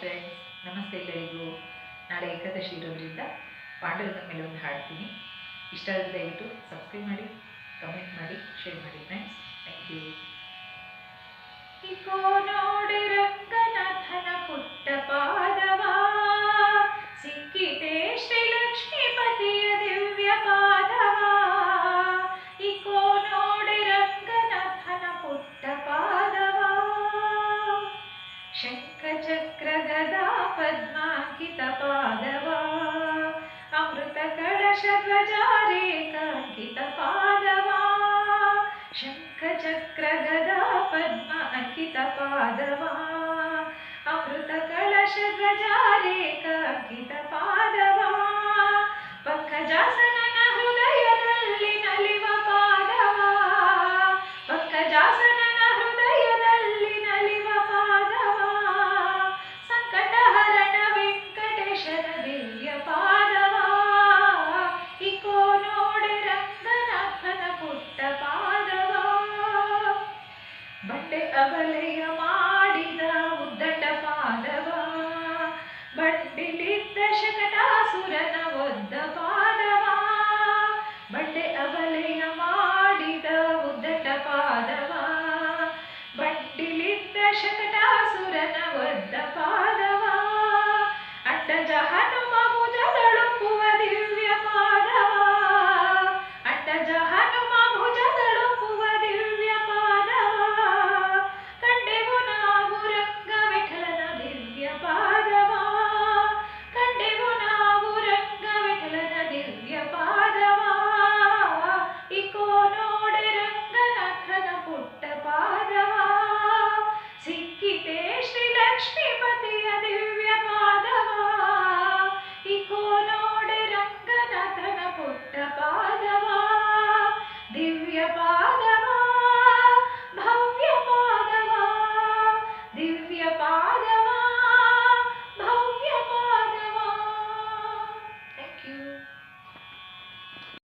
Friends ನಮಸ್ತೆ ಎಲ್ಲರಿಗೂ. ನಾಳೆ ಏಕಾದಶಿ ಇರೋದ್ರಿಂದ ಪಾಂಡುರಂಗನ ಮೇಲೆ ಒಂದು ಹಾಡ್ತೀನಿ. ಇಷ್ಟ ಆದರೆ ದಯವಿಟ್ಟು ಸಬ್ಸ್ಕ್ರೈಬ್ ಮಾಡಿ ಕಮೆಂಟ್ ಮಾಡಿ ಶೇರ್ ಮಾಡಿ ಫ್ರೆಂಡ್ಸ್ ಥ್ಯಾಂಕ್ ಯು अमृत कलश ध्वजारेकांकित पादवा शंख चक्र गदा पद्म अङ्कितपादवा अमृतकलशध्वजारेकाङ्कित ಕವಲೆಯ ಮಾಡಿದ ಉದ್ದಟ ಪಾದವ. ಬಡ್ಡಿಲಿದ್ದ ಶಕಟಾಸುರನ ಒದ್ದ ಪಾದವ. ಬಂಡೆ ಅವಲೆಯ ಮಾಡಿದ ಉದ್ದಟ ಪಾದವ. ಬಡ್ಡಿಲಿದ್ದ ಶಕಟಾಸುರನ ಒದ್ದ ಪಾದ